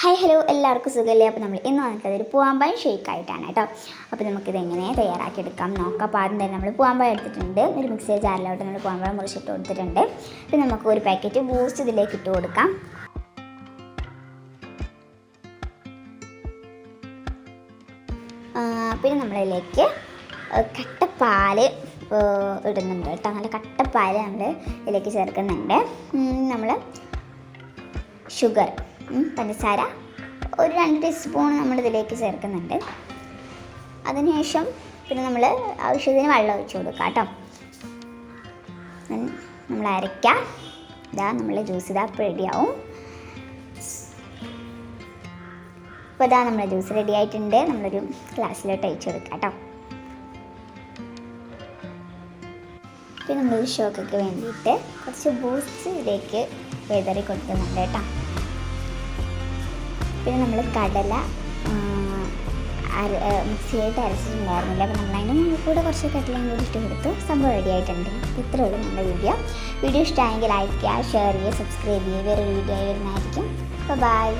Hi hello എല്ലാവർക്കും സുഖമല്ലേ അപ്പോൾ നമ്മൾ ഇന്ന് വന്നിട്ട് ഒരു പൂവാമ്പായ ഷേക്ക് ആയിട്ടാണ് കേട്ടോ. അപ്പോൾ നമുക്കിത് എങ്ങനെ തയ്യാറാക്കിയെടുക്കാം നോക്കാം. അപ്പോൾ ആദ്യം തന്നെ നമ്മൾ പൂവാമ്പായ എടുത്തിട്ടുണ്ട്. ഒരു മിക്സർ ജാറിലോട്ട് നമ്മൾ പൂവാമ്പായ മുറിച്ചിട്ട് കൊടുത്തിട്ടുണ്ട്. പിന്നെ നമുക്ക് ഒരു പാക്കറ്റ് ബൂസ്റ്റ് ഇതിലേക്ക് ഇട്ട് കൊടുക്കാം. പിന്നെ നമ്മളിലേക്ക് കട്ടപ്പാൽ ഇടുന്നുണ്ട് കേട്ടോ. അങ്ങനെ കട്ടപ്പാൽ നമ്മൾ ഇതിലേക്ക് ചേർക്കുന്നുണ്ട്. നമ്മൾ ഷുഗർ പഞ്ചസാര. ഒരു രണ്ട് ടീസ്പൂൺ നമ്മൾ ഇതിലേക്ക് ചേർക്കുന്നുണ്ട്. അതിനുശേഷം പിന്നെ നമ്മൾ ആവശ്യത്തിന് വെള്ളം ഒഴിച്ചു കൊടുക്കുക കേട്ടോ. നമ്മൾ അരയ്ക്കാം. ഇതാ നമ്മൾ ജ്യൂസ് ഇതാ റെഡിയാവും അപ്പോൾ ഇതാ നമ്മുടെ ജ്യൂസ് റെഡി ആയിട്ടുണ്ട്. നമ്മളൊരു ഗ്ലാസ്സിലോട്ട് അയച്ചു കൊടുക്കാം കേട്ടോ. പിന്നെ നമ്മളൊരു ഷോക്കൊക്കെ വേണ്ടിയിട്ട് കുറച്ച് ബൂസ്റ്റ് ഇതിലേക്ക് വിതറി കൊടുക്കുന്നുണ്ട് കേട്ടോ. പിന്നെ നമ്മൾ കടല അര മിക്സിയായിട്ട് അരച്ചിട്ടുണ്ടായിരുന്നില്ല. അപ്പോൾ നമ്മളതിന് കൂടെ കുറച്ച് കടലയും കൂടി ഇട്ട് കൊടുത്തു സംഭവം റെഡി ആയിട്ടുണ്ട്. ഇത്രേ ഉള്ളൂ നമ്മുടെ വീഡിയോ വീഡിയോ ഇഷ്ടമായെങ്കിൽ ലൈക്ക് ചെയ്യുക ഷെയർ ചെയ്യുക സബ്സ്ക്രൈബ് ചെയ്യുക. വേറെ വീഡിയോ വരുന്നതായിരിക്കും. ബൈ